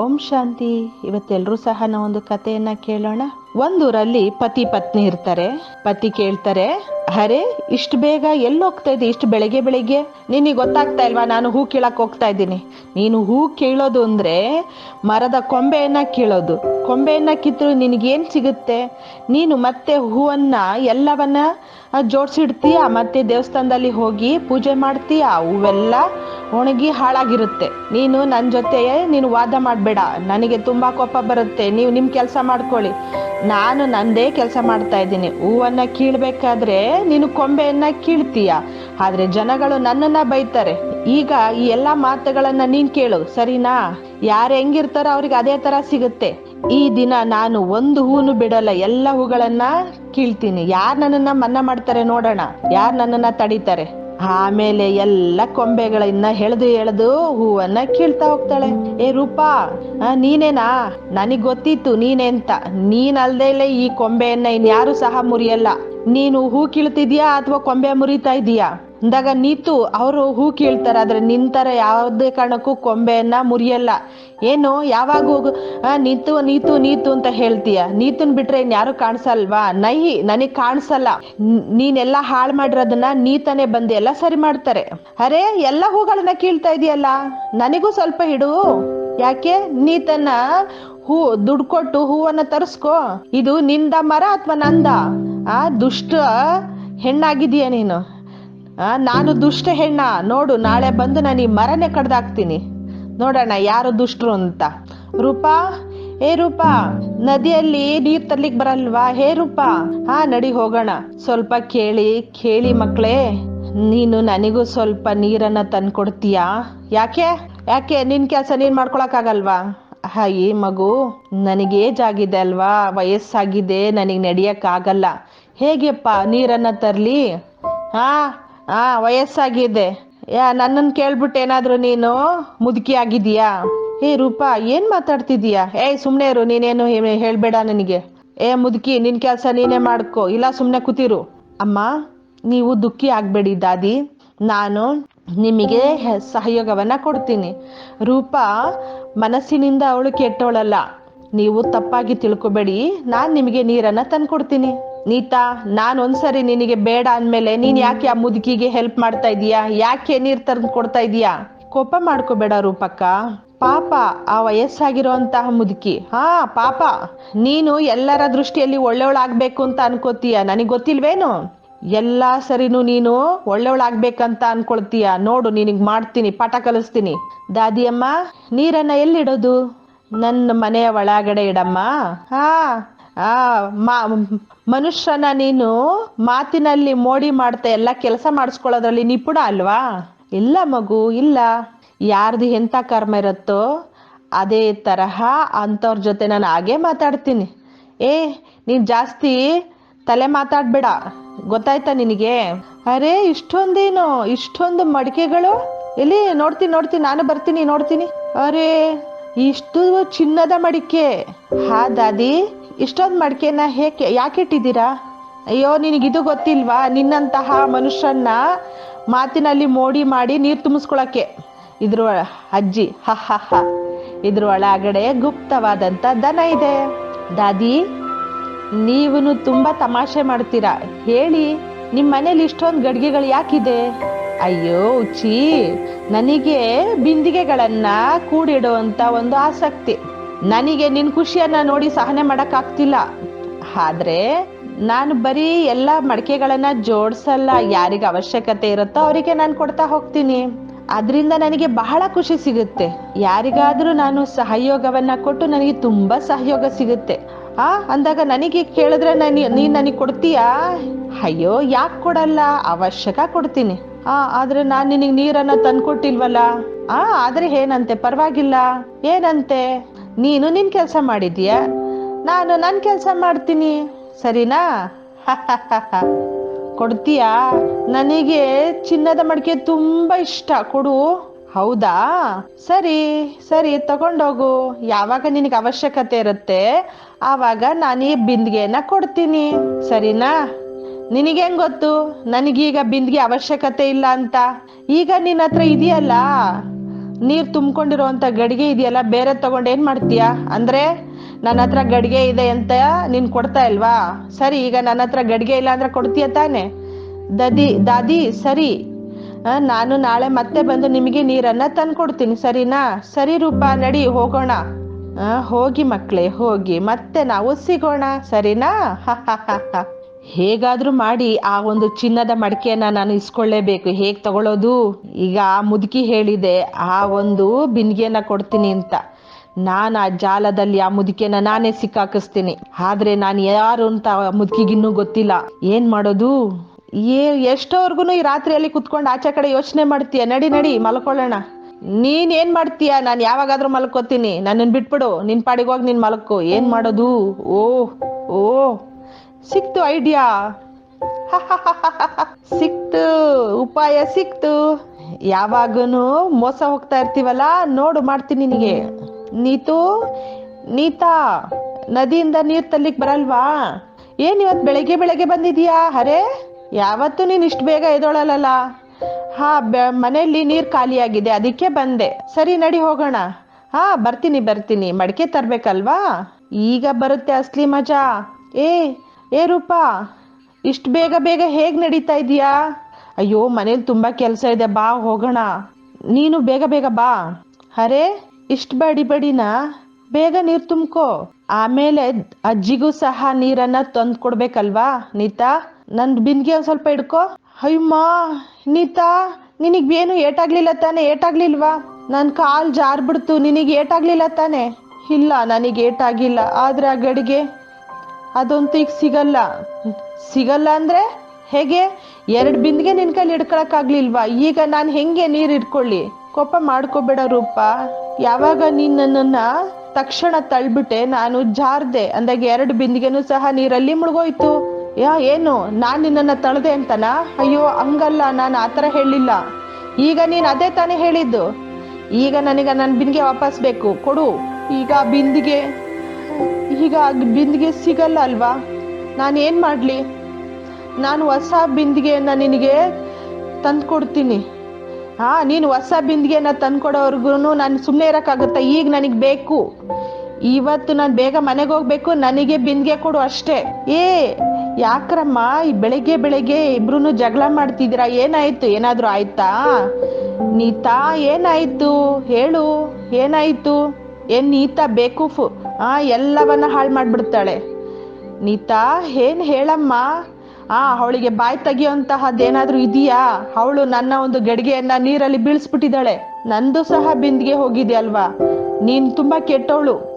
ಓಂ ಶಾಂತಿ. ಇವತ್ತೆಲ್ಲರೂ ಸಹ ನಾವು ಒಂದು ಕಥೆಯನ್ನ ಕೇಳೋಣ. ಒಂದೂರಲ್ಲಿ ಪತಿ ಪತ್ನಿ ಇರ್ತಾರೆ. ಪತಿ ಕೇಳ್ತಾರೆ, ಅರೆ, ಇಷ್ಟು ಬೇಗ ಎಲ್ಲಿ ಹೋಗ್ತಾ ಇದ್ದಿ? ಇಷ್ಟು ಬೆಳಗ್ಗೆ ಬೆಳಿಗ್ಗೆ? ನಿನಗೆ ಗೊತ್ತಾಗ್ತಾ ಇಲ್ವಾ? ನಾನು ಹೂ ಕೀಳಕ್ಕೆ ಹೋಗ್ತಾ ಇದ್ದೀನಿ. ನೀನು ಹೂ ಕೀಳೋದು ಅಂದ್ರೆ ಮರದ ಕೊಂಬೆಯನ್ನ ಕೀಳೋದು. ಕೊಂಬೆಯನ್ನ ಕಿತ್ತರು ನಿನಗೇನ್ ಸಿಗುತ್ತೆ? ನೀನು ಮತ್ತೆ ಹೂವನ್ನ, ಎಲ್ಲವನ್ನ ಜೋಡಿಸಿಡ್ತೀಯ? ಮತ್ತೆ ದೇವಸ್ಥಾನದಲ್ಲಿ ಹೋಗಿ ಪೂಜೆ ಮಾಡ್ತೀಯ? ಹೂವೆಲ್ಲ ಒಣಗಿ ಹಾಳಾಗಿರುತ್ತೆ. ನೀನು ನನ್ನ ಜೊತೆ ನೀನು ವಾದ ಮಾಡಬೇಡ. ನನಗೆ ತುಂಬಾ ಕೋಪ ಬರುತ್ತೆ. ನೀವು ನಿಮ್ಮ ಕೆಲಸ ಮಾಡ್ಕೊಳ್ಳಿ. ನಾನು ನಂದೇ ಕೆಲಸ ಮಾಡ್ತಾ ಇದ್ದೀನಿ. ಹೂವನ್ನು ಕೀಳ್ಬೇಕಾದ್ರೆ ನೀನು ಕೊಂಬೆಯನ್ನ ಕೀಳ್ತೀಯ. ಆದ್ರೆ ಜನಗಳು ನನ್ನನ್ನ ಬೈತಾರೆ. ಈಗ ಈ ಎಲ್ಲಾ ಮಾತುಗಳನ್ನ ನೀನ್ ಕೇಳು. ಸರಿನಾ? ಯಾರು ಹೆಂಗಿರ್ತಾರೋ ಅವ್ರಿಗೆ ಅದೇ ತರ ಸಿಗುತ್ತೆ. ಈ ದಿನ ನಾನು ಒಂದು ಹೂನು ಬಿಡಲ್ಲ. ಎಲ್ಲ ಹೂಗಳನ್ನ ಕೀಳ್ತೀನಿ. ಯಾರು ನನ್ನನ್ನ ಮನ್ನಾ ಮಾಡ್ತಾರೆ ನೋಡೋಣ. ಯಾರು ನನ್ನನ್ನ ತಡಿತಾರೆ? ಆಮೇಲೆ ಎಲ್ಲ ಕೊಂಬೆಗಳನ್ನ ಎಳೆದು ಎಳೆದು ಹೂವನ್ನ ಕೀಳ್ತಾ ಹೋಗ್ತಾಳೆ. ಏ ರೂಪಾ ನೀನೇನಾ? ನನಗ್ ಗೊತ್ತಿತ್ತು ನೀನೇ ಅಂತ ನೀನ್ ಅಲ್ದೇ ಇಲ್ಲ ಈ ಕೊಂಬೆಯನ್ನ ಇನ್ಯಾರು ಸಹ ಮುರಿಯಲ್ಲ. ನೀನು ಹೂ ಕೀಳ್ತಿದ್ಯಾ ಅಥವಾ ಕೊಂಬೆ ಮುರಿತಾ ಇದೀಯಾ ಅಂದಾಗ ನೀತು, ಅವರು ಹೂ ಕೀಳ್ತಾರೆ, ಆದ್ರೆ ನಿಂತರ ಯಾವುದೇ ಕಾರಣಕ್ಕೂ ಕೊಂಬೆಯನ್ನ ಮುರಿಯಲ್ಲ. ಏನು, ಯಾವಾಗ ಹೋಗು ನೀತು ನೀತು ನೀತು ಅಂತ ಹೇಳ್ತೀಯ. ನೀತನ್ ಬಿಟ್ರೆ ಇನ್ಯಾರು ಕಾಣಿಸಲ್ವಾ? ನೈ, ನನಗ್ ಕಾಣಿಸಲ್ಲ. ನೀನೆಲ್ಲ ಹಾಳು ಮಾಡಿರೋದನ್ನ ನೀತನೇ ಬಂದು ಎಲ್ಲ ಸರಿ ಮಾಡ್ತಾರೆ. ಅರೆ, ಎಲ್ಲ ಹೂಗಳನ್ನ ಕೀಳ್ತಾ ಇದೆಯಲ್ಲ? ನನಗೂ ಸ್ವಲ್ಪ ಹಿಡು ಯಾಕೆ? ನೀತನ್ನ ಹೂ, ದುಡ್ಡು ಕೊಟ್ಟು ಹೂವನ್ನ ತರಿಸ್ಕೋ. ಇದು ನಿಂದ ಮರ ಅಥವಾ ನಂದ? ಆ, ದುಷ್ಟ ಹೆಣ್ಣಾಗಿದೀಯ ನೀನು. ನಾನು ದುಷ್ಟ ಹೆಣ್ಣ, ನೋಡು, ನಾಳೆ ಬಂದು ನಾನು ಈ ಮರನೇ ಕಡ್ದಾಕ್ತೀನಿ. ನೋಡೋಣ ಯಾರು ದುಷ್ಟರು ಅಂತ? ರೂಪಾ? ಏ ರೂಪಾ, ನದಿಯಲ್ಲಿ ನೀರ್ ತರ್ಲಿಕ್ ಬರಲ್ವಾ? ಹೇ ರೂಪಾ, ಹಾ, ನಡಿ ಹೋಗೋಣ. ಸ್ವಲ್ಪ ಕೇಳಿ ಕೇಳಿ ಮಕ್ಳೇ. ನೀನು ನನಗೂ ಸ್ವಲ್ಪ ನೀರನ್ನ ತಂದ್ಕೊಡ್ತೀಯಾ? ಯಾಕೆ? ಯಾಕೆ? ನಿನ್ ಕೆಲಸ ನೀನ್ ಮಾಡ್ಕೊಳಕ್ ಆಗಲ್ವಾ ಹಾಯಿ ಮಗು ನನಗೆ ಏಜ್ ಆಗಿದೆ ಅಲ್ವಾ? ವಯಸ್ಸಾಗಿದೆ, ನನಗೆ ನಡಿಯಕ್ ಆಗಲ್ಲ ಹೇಗೆಪ್ಪ ನೀರನ್ನ ತರ್ಲಿ? ಹಾ ಹಾ ವಯಸ್ಸಾಗಿದೆ. ಯಾ ನನ್ನನ್ನು ಕೇಳ್ಬಿಟ್ಟು ಏನಾದರೂ ನೀನು ಮುದುಕಿ ಆಗಿದೀಯಾ ಏ ರೂಪಾ, ಏನು ಮಾತಾಡ್ತಿದೀಯಾ ಏಯ್ ಸುಮ್ಮನೆ ಇರು, ನೀನೇನು ಹೇಳಬೇಡ ನನಗೆ. ಏ, ಮುದುಕಿ, ನಿನ್ ಕೆಲಸ ನೀನೇ ಮಾಡ್ಕೋ. ಇಲ್ಲ ಸುಮ್ಮನೆ ಕೂತಿರು. ಅಮ್ಮ, ನೀವು ದುಃಖಿ ಆಗಬೇಡಿ, ದಾದಿ. ನಾನು ನಿಮಗೆ ಸಹಯೋಗವನ್ನ ಕೊಡ್ತೀನಿ. ರೂಪಾ, ಮನಸ್ಸಿನಿಂದ ಅವಳು ಕೆಟ್ಟವಳಲ್ಲ. ನೀವು ತಪ್ಪಾಗಿ ತಿಳ್ಕೊಬೇಡಿ. ನಾನು ನಿಮಗೆ ನೀರನ್ನ ತಂದ್ಕೊಡ್ತೀನಿ. ನೀತಾ ನಾನು ಒಂದ್ಸರಿ ನಿನಗೆ ಬೇಡ ಅಂದ್ಮೇಲೆ ನೀನು ಯಾಕೆ ಆ ಮುದುಕಿಗೆ ಹೆಲ್ಪ್ ಮಾಡ್ತಾ ಇದೀಯಾ? ಯಾಕೆ ನೀರ್ ತಂದು ಕೊಡ್ತಾ ಇದೀಯಾ? ಕೋಪ ಮಾಡ್ಕೋಬೇಡ ರೂಪಕ್ಕ. ಪಾಪ ಆ ವಯಸ್ಸಾಗಿರುವಂತಹ ಮುದುಕಿ. ಹಾ ಪಾಪ. ನೀನು ಎಲ್ಲರ ದೃಷ್ಟಿಯಲ್ಲಿ ಒಳ್ಳೆವಳಾಗ್ಬೇಕು ಅಂತ ಅನ್ಕೋತೀಯ? ನನಗೆ ಗೊತ್ತಿಲ್ವೇನು? ಎಲ್ಲಾ ಸರಿನು ನೀನು ಒಳ್ಳೆಯವಳಾಗ್ಬೇಕಂತ ಅನ್ಕೊಳ್ತೀಯ? ನೋಡು ನಿನಗ್ ಮಾಡ್ತೀನಿ ಪಾಠ ಕಲಿಸ್ತೀನಿ. ದಾದಿಯಮ್ಮ ನೀರನ್ನ ಎಲ್ಲಿಡೋದು? ನನ್ನ ಮನೆಯ ಒಳಗಡೆ ಇಡಮ್ಮ. ಹಾ. ಆ ಮನುಷ್ಯನ ನೀನು ಮಾತಿನಲ್ಲಿ ಮೋಡಿ ಮಾಡ್ತಾ ಎಲ್ಲ ಕೆಲಸ ಮಾಡಿಸ್ಕೊಳ್ಳೋದ್ರಲ್ಲಿ ನಿಪುಣ ಅಲ್ವಾ? ಇಲ್ಲ ಮಗು, ಇಲ್ಲ. ಯಾರ್ದು ಎಂಥ ಕರ್ಮ ಇರುತ್ತೋ ಅದೇ ತರಹ ಅಂಥವ್ರ ಜೊತೆ ನಾನು ಹಾಗೆ ಮಾತಾಡ್ತೀನಿ. ಏ, ನೀನು ಜಾಸ್ತಿ ತಲೆ ಮಾತಾಡ್ಬೇಡ. ಗೊತ್ತಾಯ್ತಾ ನಿನಗೆ? ಅರೆ, ಇಷ್ಟೊಂದೇನು, ಇಷ್ಟೊಂದು ಮಡಿಕೆಗಳು? ಎಲ್ಲಿ, ನೋಡ್ತೀನಿ ನೋಡ್ತೀನಿ, ನಾನು ಬರ್ತೀನಿ, ನೋಡ್ತೀನಿ. ಅರೆ, ಇಷ್ಟು ಚಿನ್ನದ ಮಡಿಕೆ. ಹಾ, ದಾದಿ. ಇಷ್ಟೊಂದು ಮಡಿಕೆನ ಹೇಗೆ, ಯಾಕೆ ಇಟ್ಟಿದ್ದೀರಾ? ಅಯ್ಯೋ, ನಿನಗಿದು ಗೊತ್ತಿಲ್ವಾ? ನಿನ್ನಂತಹ ಮನುಷ್ಯನ್ನ ಮಾತಿನಲ್ಲಿ ಮೋಡಿ ಮಾಡಿ ನೀರು ತುಂಬಿಸ್ಕೊಳಕ್ಕೆ. ಇದ್ರ ಅಜ್ಜಿ, ಹ ಹ ಹ. ಇದ್ರ ಒಳಗಡೆ ಗುಪ್ತವಾದಂಥ ದನ ಇದೆ. ದಾದಿ ನೀವು ತುಂಬ ತಮಾಷೆ ಮಾಡ್ತೀರಾ? ಹೇಳಿ ನಿಮ್ಮ ಮನೇಲಿ ಇಷ್ಟೊಂದು ಗಡಿಗೆಗಳು ಯಾಕಿದೆ? ಅಯ್ಯೋ, ಉಚ್ಚಿ, ನನಗೆ ಬಿಂದಿಗೆಗಳನ್ನು ಕೂಡಿಡುವಂಥ ಒಂದು ಆಸಕ್ತಿ. ನನಗೆ ನಿನ್ ಖುಷಿಯನ್ನ ನೋಡಿ ಸಹನೆ ಮಾಡೋಕ್ಕಾಗ್ತಿಲ್ಲ. ಆದ್ರೆ ನಾನು ಬರೀ ಎಲ್ಲ ಮಡಿಕೆಗಳನ್ನ ಜೋಡ್ಸಲ್ಲ, ಯಾರಿಗೆ ಅವಶ್ಯಕತೆ ಇರುತ್ತೋ ಅವರಿಗೆ ನಾನು ಕೊಡ್ತಾ ಹೋಗ್ತೀನಿ. ಅದರಿಂದ ನನಗೆ ಬಹಳ ಖುಷಿ ಸಿಗುತ್ತೆ. ಯಾರಿಗಾದರೂ ನಾನು ಸಹಯೋಗವನ್ನ ಕೊಟ್ಟು ನನಗೆ ತುಂಬಾ ಸಹಯೋಗ ಸಿಗುತ್ತೆ. ಆ, ಅಂದಾಗ ನನಗೆ ಕೇಳಿದ್ರೆ ನಾನು, ನೀನ್ ನನಗೆ ಕೊಡ್ತೀಯಾ? ಅಯ್ಯೋ, ಯಾಕೆ ಕೊಡಲ್ಲ? ಅವಶ್ಯಕ ಕೊಡ್ತೀನಿ. ಆ, ಆದ್ರೆ ನಾನು ನಿನಗೆ ನೀರನ್ನ ತಂದ್ಕೊಟ್ಟಿಲ್ವಲ್ಲ? ಆ, ಆದ್ರೆ ಏನಂತೆ? ಪರವಾಗಿಲ್ಲ. ಏನಂತೆ? ನೀನು ನಿನ್ ಕೆಲಸ ಮಾಡಿದೀಯ ನಾನು ನನ್ನ ಕೆಲಸ ಮಾಡ್ತೀನಿ. ಸರಿನಾ? ಕೊಡ್ತೀಯಾ? ನನಗೆ ಚಿನ್ನದ ಮಡಿಕೆ ತುಂಬಾ ಇಷ್ಟ. ಕೊಡು. ಹೌದಾ? ಸರಿ ಸರಿ, ತಗೊಂಡೋಗು. ಯಾವಾಗ ನಿನಗೆ ಅವಶ್ಯಕತೆ ಇರುತ್ತೆ, ಆವಾಗ ನಾನು ಈ ಬಿಂದಿಗೆನ ಕೊಡ್ತೀನಿ. ಸರಿನಾ? ನಿನಗೆ ಹೆಂಗ್ ಗೊತ್ತು? ನನಗೀಗ ಬಿಂದಿಗೆ ಅವಶ್ಯಕತೆ ಇಲ್ಲ ಅಂತ. ಈಗ ನಿನ್ನ ಹತ್ರ ಇದೆಯಲ್ಲ? ನೀರ್ ತುಂಬಿಕೊಂಡಿರುವಂತ ಗಡಿಗೆ ಇದೆಯಲ್ಲ, ಬೇರೆ ತಗೊಂಡು ಏನ್ ಮಾಡ್ತೀಯಾ? ಅಂದ್ರೆ, ನನ್ನ ಹತ್ರ ಗಡಿಗೆ ಇದೆ ಅಂತ ನೀನ್ ಕೊಡ್ತಾ ಇಲ್ವಾ? ಸರಿ, ಈಗ ನನ್ನ ಹತ್ರ ಗಡಿಗೆ ಇಲ್ಲ ಅಂದ್ರೆ ಕೊಡ್ತೀಯ ತಾನೆ? ದದಿ, ದಾದಿ, ಸರಿ. ನಾನು ನಾಳೆ ಮತ್ತೆ ಬಂದು ನಿಮಗೆ ನೀರನ್ನ ತಂದ್ಕೊಡ್ತೀನಿ, ಸರಿನಾ? ಸರಿ ರೂಪ, ನಡಿ, ಹೋಗೋಣ. ಹೋಗಿ ಮಕ್ಕಳೇ ಹೋಗಿ. ಮತ್ತೆ ನಾವು ಸಿಗೋಣ, ಸರಿನಾ? ಹೇಗಾದ್ರೂ ಮಾಡಿ ಆ ಒಂದು ಚಿನ್ನದ ಮಡಿಕೆಯನ್ನ ನಾನು ಇಸ್ಕೊಳ್ಳೇಬೇಕು. ಹೇಗೆ ತಗೊಳ್ಳೋದು ಈಗ ಆ ಮುದುಕಿ ಹೇಳಿದೆ, ಆ ಒಂದು ಬಿಂದಿಗೆನ ಕೊಡ್ತೀನಿ ಅಂತ. ನಾನು ಆ ಜಾಲದಲ್ಲಿ ಆ ಮುದುಕಿಯನ್ನ ನಾನೇ ಸಿಕ್ಕಾಕಿಸ್ತೀನಿ. ಆದ್ರೆ ನಾನು ಯಾರು ಅಂತ ಮುದುಕಿಗಿನ್ನೂ ಗೊತ್ತಿಲ್ಲ. ಏನ್ ಮಾಡೋದು? ಏ ಎಷ್ಟೋವರೆಗೂ ಈ ರಾತ್ರಿಯಲ್ಲಿ ಕುತ್ಕೊಂಡು ಆಚೆ ಕಡೆ ಯೋಚನೆ ಮಾಡ್ತೀಯ? ನಡಿ ನಡಿ, ಮಲ್ಕೊಳ್ಳೋಣ. ನೀನ್ ಏನ್ ಮಾಡ್ತೀಯ? ನಾನು ಯಾವಾಗಾದ್ರೂ ಮಲ್ಕೋತೀನಿ. ನನ್ನನ್ನು ಬಿಟ್ಬಿಡು. ನಿನ್ ಪಾಡಿಗೆ ಹೋಗ್ ನೀನ್ ಮಲ್ಕೋ. ಏನ್ ಮಾಡೋದು? ಓ ಓ. ಸಿಕ್ತು ಐಡಿಯಾ ಸಿಕ್ತು, ಉಪಾಯ ಸಿಕ್ತು. ಯಾವಾಗನು ಮೋಸ ಹೋಗ್ತಾ ಇರ್ತೀವಲ್ಲ, ನೋಡು, ಮಾಡ್ತೀನಿ ನಿನಗೆ. ನೀತು, ನೀತಾ, ನದಿಯಿಂದ ನೀರು ತಲ್ಲಿಕ್ ಬರಲ್ವಾ? ಏನ್ ಇವತ್ ಬೆಳಗ್ಗೆ ಬೆಳಗ್ಗೆ ಬಂದಿದೀಯಾ ಅರೆ ಯಾವತ್ತು ನೀನ್ ಇಷ್ಟು ಬೇಗ ಎದೊಳಲ್ಲ ಹಾ ಮನೆಯಲ್ಲಿ ನೀರ್ ಖಾಲಿಯಾಗಿದೆ, ಅದಕ್ಕೆ ಬಂದೆ. ಸರಿ, ನಡಿ ಹೋಗೋಣ. ಹಾ, ಬರ್ತೀನಿ ಬರ್ತೀನಿ. ಮಡಿಕೆ ತರ್ಬೇಕಲ್ವಾ? ಈಗ ಬರುತ್ತೆ ಅಸ್ಲಿ ಮಜಾ. ಏ ಏ ರೂಪಾ, ಇಷ್ಟು ಬೇಗ ಬೇಗ ಹೇಗೆ ನಡೀತಾ ಇದೀಯಾ ಅಯ್ಯೋ, ಮನೇಲಿ ತುಂಬ ಕೆಲಸ ಇದೆ, ಬಾ, ಹೋಗೋಣ. ನೀನು ಬೇಗ ಬೇಗ ಬಾ. ಅರೆ, ಇಷ್ಟು ಬಡಿ ಬಡಿನ? ಬೇಗ ನೀರು ತುಂಬ್ಕೋ. ಆಮೇಲೆ ಅಜ್ಜಿಗೂ ಸಹ ನೀರನ್ನ ತಂದು ಕೊಡ್ಬೇಕಲ್ವಾ, ನೀತಾ? ನನ್ ಬಿಂದಿಗೆ ಒಂದು ಸ್ವಲ್ಪ ಇಡ್ಕೋ. ಅಯ್ಯಮ್ಮ, ನೀತಾ, ನಿನಗ್ ಏನು ಏಟಾಗ್ಲಿಲ್ಲ ತಾನೆ? ಏಟಾಗ್ಲಿಲ್ವಾ? ನನ್ನ ಕಾಲು ಜಾರ್ಬಿಡ್ತು, ನಿನಗ್ ಏಟಾಗ್ಲಿಲ್ಲ ತಾನೆ? ಇಲ್ಲ, ನನಗೆ ಏಟಾಗಿಲ್ಲ. ಆದ್ರೆ ಆ ಗಡಿಗೆ ಅದಂತೂ ಈಗ ಸಿಗಲ್ಲ. ಸಿಗಲ್ಲ ಅಂದ್ರೆ ಹೇಗೆ? ಎರಡು ಬಿಂದಿಗೆ ನಿನ್ ಕೈಲಿ ಹಿಡ್ಕೊಳಕ್ ಆಗ್ಲಿಲ್ವಾ ಈಗ ನಾನು ಹೆಂಗೆ ನೀರ್ ಇಟ್ಕೊಳ್ಳಿ ಕೋಪ ಮಾಡ್ಕೋಬೇಡ ರೂಪ. ಯಾವಾಗ ನೀನ್ ನನ್ನನ್ನ ತಕ್ಷಣ ತಳ್ಬಿಟ್ಟೆ, ನಾನು ಜಾರ್ದೆ. ಅಂದಾಗ ಎರಡು ಬಿಂದಿಗೆನೂ ಸಹ ನೀರಲ್ಲಿ ಮುಳುಗೋಯ್ತು. ಯಾ, ಏನು? ನಾನ್ ನಿನ್ನನ್ನ ತಳ್ದೆ ಅಂತನಾ? ಅಯ್ಯೋ, ಹಂಗಲ್ಲ. ನಾನು ಆತರ ಹೇಳಿಲ್ಲ ಈಗ ನೀನ್ ಅದೇ ತಾನೇ ಹೇಳಿದ್ದು. ಈಗ ನನಗ ನನ್ ಬಿಂದಿಗೆ ವಾಪಸ್ ಬೇಕು. ಕೊಡು. ಈಗ ಬಿಂದಿಗೆ ಈಗ ಬಿಂದಿಗೆ ಸಿಗಲ್ಲ ಅಲ್ವಾ? ನಾನು ಏನ್ ಮಾಡ್ಲಿ? ನಾನು ಹೊಸ ಬಿಂದಿಗೆಯನ್ನ ನಿನಗೆ ತಂದು ಕೊಡ್ತೀನಿ ಹಾ ನೀನು ಹೊಸ ಬಿಂದಿಗೆಯನ್ನ ತಂದು ಕೊಡೋವರೆಗೂ ನಾನು ಸುಮ್ಮನೆ ಇರೋಕ್ಕಾಗುತ್ತಾ? ಈಗ ನನಗೆ ಬೇಕು. ಇವತ್ತು ನಾನು ಬೇಗ ಮನೆಗೆ ಹೋಗ್ಬೇಕು, ನನಗೆ ಬಿಂದಿಗೆ ಕೊಡು ಅಷ್ಟೇ. ಏ, ಯಾಕ್ರಮ್ಮ? ಈ ಬೆಳಿಗ್ಗೆ ಬೆಳಗ್ಗೆ ಇಬ್ರು ಜಗಳ ಮಾಡ್ತಿದ್ದೀರಾ? ಏನಾಯ್ತು? ಏನಾದರೂ ಆಯ್ತಾ? ನೀತಾ ಏನಾಯ್ತು? ಹೇಳು, ಏನಾಯ್ತು? ಏನ್ ನೀತಾ ಬೇಕೂಫು. ಆ, ಎಲ್ಲವನ್ನ ಹಾಳು ಮಾಡ್ಬಿಡ್ತಾಳೆ. ನೀತಾ, ಏನ್ ಹೇಳಮ್ಮ? ಆ, ಅವಳಿಗೆ ಬಾಯಿ ತೆಗಿಯುವಂತಹದ್ದೇನಾದ್ರೂ ಇದೆಯಾ? ಅವಳು ನನ್ನ ಒಂದು ಗಡಿಗೆಯನ್ನ ನೀರಲ್ಲಿ ಬೀಳ್ಸ್ಬಿಟ್ಟಿದ್ದಾಳೆ ನಂದು ಸಹ ಬಿಂದಿಗೆ ಹೋಗಿದೆ ಅಲ್ವಾ? ನೀನ್ ತುಂಬಾ ಕೆಟ್ಟವಳು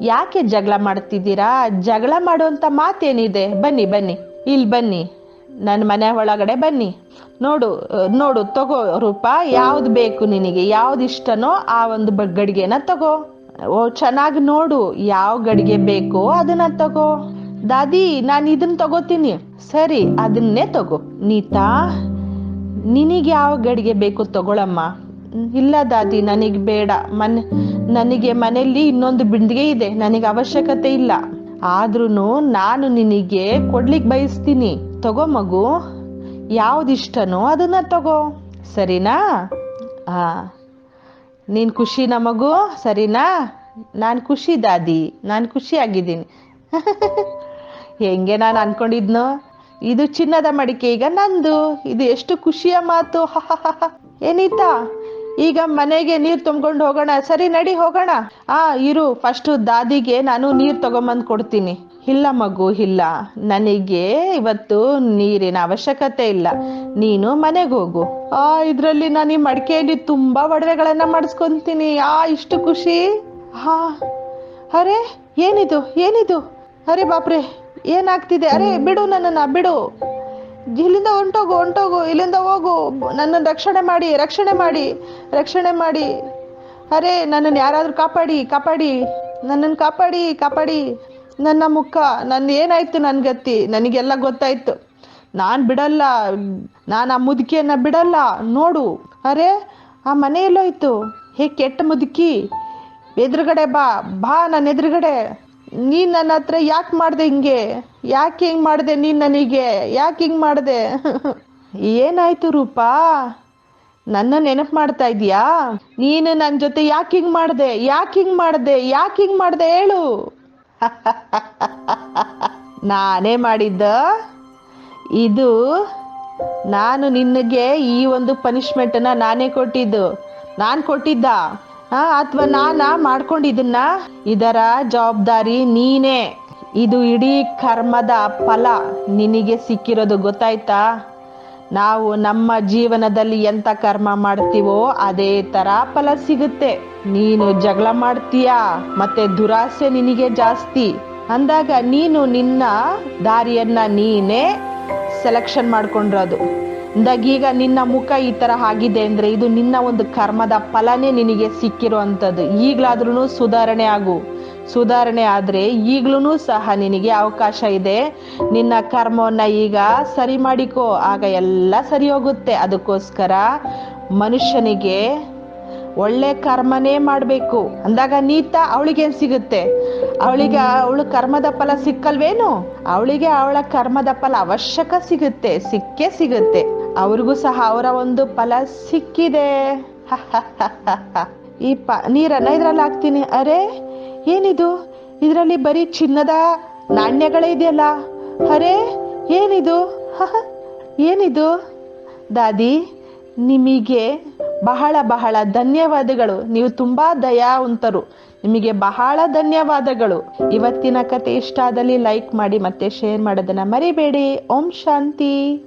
ಯಾಕೆ ಜಗಳ ಮಾಡ್ತಿದ್ದೀರಾ? ಜಗಳ ಮಾಡುವಂತ ಮಾತೇನಿದೆ. ಬನ್ನಿ ಬನ್ನಿ. ಇಲ್ಲಿ ಬನ್ನಿ. ನನ್ನ ಮನೆ ಒಳಗಡೆ ಬನ್ನಿ. ನೋಡು ನೋಡು, ತಗೋ ರೂಪ, ಯಾವ್ದು ಬೇಕು ನಿನಗೆ? ಯಾವ್ದು ಇಷ್ಟನೋ ಆ ಒಂದು ಗಡಿಗೆನ ತಗೋ. ಓ, ಚೆನ್ನಾಗಿ ನೋಡು, ಯಾವ ಗಡಿಗೆ ಬೇಕೋ ಅದನ್ನ ತಗೋ. ದಾದಿ, ನಾನು ಇದನ್ನ ತಗೋತೀನಿ. ಸರಿ, ಅದನ್ನೇ ತಗೋ. ನೀತಾ, ನಿನಗೆ ಯಾವ ಗಡಿಗೆ ಬೇಕು ತಗೊಳಮ್ಮ. ಇಲ್ಲ ದಾದಿ, ನನಗೆ ಬೇಡ. ಮನೆ, ನನಗೆ ಮನೆಯಲ್ಲಿ ಇನ್ನೊಂದು ಬಿಂದಿಗೆ ಇದೆ. ನನಗೆ ಅವಶ್ಯಕತೆ ಇಲ್ಲ. ಆದ್ರೂ ನಾನು ನಿನಗೆ ಕೊಡ್ಲಿಕ್ಕೆ ಬಯಸ್ತೀನಿ. ತಗೋ ಮಗು. ಯಾವ್ದಿಷ್ಟನೋ ಅದನ್ನ ತಗೋ. ಸರಿನಾ? ಹಾಂ ನೀನು ಖುಷಿನ ಮಗು? ಸರಿನಾ? ನಾನು ಖುಷಿ ದಾದಿ. ನಾನು ಖುಷಿ ಆಗಿದ್ದೀನಿ ಹೆಂಗೆ ನಾನು ಅನ್ಕೊಂಡಿದ್ನು? ಇದು ಚಿನ್ನದ ಮಡಿಕೆ ಈಗ ನಂದು. ಇದು ಎಷ್ಟು ಖುಷಿಯ ಮಾತು. ಏನೀತಾ ಈಗ ಮನೆಗೆ ನೀರು ತುಂಬಿಕೊಂಡು ಹೋಗೋಣ. ಸರಿ, ನಡಿ ಹೋಗೋಣ. ಆ, ಇರು. ಫಸ್ಟ್ ದಾದಿಗೆ ನಾನು ನೀರು ತಗೊಂಬಂದು ಕೊಡ್ತೀನಿ. ಇಲ್ಲ ಮಗು, ಇಲ್ಲ. ನನಗೆ ಇವತ್ತು ನೀರಿನ ಅವಶ್ಯಕತೆ ಇಲ್ಲ. ನೀನು ಮನೆಗೆ ಹೋಗು. ಆ, ಇದರಲ್ಲಿ ನಾನು ಈ ಮಡಿಕೆಯಲ್ಲಿ ತುಂಬಾ ಒಡವೆಗಳನ್ನ ಮಾಡಿಸ್ಕೊಂತೀನಿ. ಆ, ಇಷ್ಟು ಖುಷಿ. ಹಾ. ಅರೆ, ಏನಿದು ಏನಿದು? ಅರೆ ಬಾಪ್ರೆ, ಏನಾಗ್ತಿದೆ? ಅರೆ, ಬಿಡು ನನ್ನನ್ನು, ಬಿಡು. ಇಲ್ಲಿಂದ ಹೊಂಟೋಗು ಹೊಂಟೋಗು. ಇಲ್ಲಿಂದ ಹೋಗು. ನನ್ನನ್ನು ರಕ್ಷಣೆ ಮಾಡಿ ರಕ್ಷಣೆ ಮಾಡಿ ರಕ್ಷಣೆ ಮಾಡಿ. ಅರೆ, ನನ್ನನ್ನು ಯಾರಾದರೂ ಕಾಪಾಡಿ ಕಾಪಾಡಿ. ನನ್ನನ್ನು ಕಾಪಾಡಿ ಕಾಪಾಡಿ. ನನ್ನ ಮುಖ, ನನ್ನ ಏನಾಯ್ತು ನನ್ನ ಗತಿ? ನನಗೆಲ್ಲ ಗೊತ್ತಾಯ್ತು. ನಾನು ಬಿಡಲ್ಲ, ನಾನು ಆ ಮುದುಕಿಯನ್ನ ಬಿಡಲ್ಲ. ನೋಡು. ಅರೆ, ಆ ಮನೆ ಎಲ್ಲೋಯ್ತು? ಹೇ ಕೆಟ್ಟ ಮುದುಕಿ? ಎದುರುಗಡೆ ಬಾ ಬಾ ನನ್ನ ಎದುರುಗಡೆ. ನೀನ್ ನನ್ನ ಹತ್ರ ಯಾಕೆ ಮಾಡ್ದೆ ಹಿಂಗೆ? ಯಾಕೆ ಹಿಂಗೆ ಮಾಡ್ದೆ ನೀನ್ ನನಗೆ? ಯಾಕೆ ಹಿಂಗೆ ಮಾಡ್ದೆ? ಏನಾಯ್ತು ರೂಪಾ? ನನ್ನ ನೆನಪು ಮಾಡ್ತಾ ಇದೀಯಾ ನೀನು ನನ್ನ ಜೊತೆ ಯಾಕೆ ಹಿಂಗೆ ಮಾಡ್ದೆ? ಯಾಕೆ ಹಿಂಗೆ ಮಾಡ್ದೆ? ಯಾಕೆ ಹಿಂಗೆ ಮಾಡ್ದೆ? ಹೇಳು. ನಾನೇ ಮಾಡಿದ್ದ. ಇದು ನಾನು ನಿನಗೆ ಈ ಒಂದು ಪನಿಷ್ಮೆಂಟನ್ನ ನಾನೇ ಕೊಟ್ಟಿದ್ದು. ನಾನು ಕೊಟ್ಟಿದ್ದ. ಅಥವಾ ನಾನ ಮಾಡ್ಕೊಂಡಿದ್ದನ್ನ? ಇದರ ಜವಾಬ್ದಾರಿ ನೀನೇ. ಇದು ಇಡೀ ಕರ್ಮದ ಫಲ ನಿನಗೆ ಸಿಕ್ಕಿರೋದು ಗೊತ್ತಾಯ್ತಾ? ನಾವು ನಮ್ಮ ಜೀವನದಲ್ಲಿ ಎಂತ ಕರ್ಮ ಮಾಡ್ತೀವೋ ಅದೇ ತರ ಫಲ ಸಿಗುತ್ತೆ. ನೀನು ಜಗಳ ಮಾಡ್ತೀಯಾ? ಮತ್ತೆ ದುರಾಸೆ ನಿನಗೆ ಜಾಸ್ತಿ. ಅಂದಾಗ ನೀನು ನಿನ್ನ ದಾರಿಯನ್ನ ನೀನೇ ಸೆಲೆಕ್ಷನ್ ಮಾಡ್ಕೊಂಡಿರೋದು. ಅಂದಾಗ ಈಗ ನಿನ್ನ ಮುಖ ಈ ತರ ಆಗಿದೆ ಅಂದ್ರೆ ಇದು ನಿನ್ನ ಒಂದು ಕರ್ಮದ ಫಲನೇ ನಿನಗೆ ಸಿಕ್ಕಿರುವಂತದ್ದು. ಈಗ್ಲಾದ್ರೂ ಸುಧಾರಣೆ ಆಗು. ಸುಧಾರಣೆ ಆದ್ರೆ ಈಗ್ಲೂ ಸಹ ನಿನಗೆ ಅವಕಾಶ ಇದೆ. ನಿನ್ನ ಕರ್ಮವನ್ನ ಈಗ ಸರಿ ಮಾಡಿಕೋ. ಆಗ ಎಲ್ಲ ಸರಿ ಹೋಗುತ್ತೆ. ಅದಕ್ಕೋಸ್ಕರ ಮನುಷ್ಯನಿಗೆ ಒಳ್ಳೆ ಕರ್ಮನೇ ಮಾಡಬೇಕು. ಅಂದಾಗ ನೀತ ಅವಳಿಗೇನ್ ಸಿಗುತ್ತೆ? ಅವಳಿಗೆ ಅವಳು ಕರ್ಮದ ಫಲ ಸಿಕ್ಕಲ್ವೇನು? ಅವಳಿಗೆ ಅವಳ ಕರ್ಮದ ಫಲ ಅವಶ್ಯಕ ಸಿಗುತ್ತೆ. ಸಿಕ್ಕೇ ಸಿಗುತ್ತೆ. ಅವ್ರಿಗೂ ಸಹ ಅವರ ಒಂದು ಫಲ ಸಿಕ್ಕಿದೆ. ಈ ಪ ನೀರನ್ನ ಇದ್ರಲ್ಲಿ ಹಾಕ್ತೀನಿ. ಅರೆ ಏನಿದು? ಇದರಲ್ಲಿ ಬರೀ ಚಿನ್ನದ ನಾಣ್ಯಗಳೇ ಇದೆಯಲ್ಲ. ಅರೆ, ಏನಿದು? ಏನಿದು? ದಾದಿ, ನಿಮಗೆ ಬಹಳ ಬಹಳ ಧನ್ಯವಾದಗಳು. ನೀವು ತುಂಬಾ ದಯಾವಂತರು. ನಿಮಗೆ ಬಹಳ ಧನ್ಯವಾದಗಳು. ಇವತ್ತಿನ ಕತೆ ಇಷ್ಟ ಆದಲ್ಲಿ ಲೈಕ್ ಮಾಡಿ ಮತ್ತೆ ಶೇರ್ ಮಾಡೋದನ್ನ ಮರಿಬೇಡಿ. ಓಂ ಶಾಂತಿ.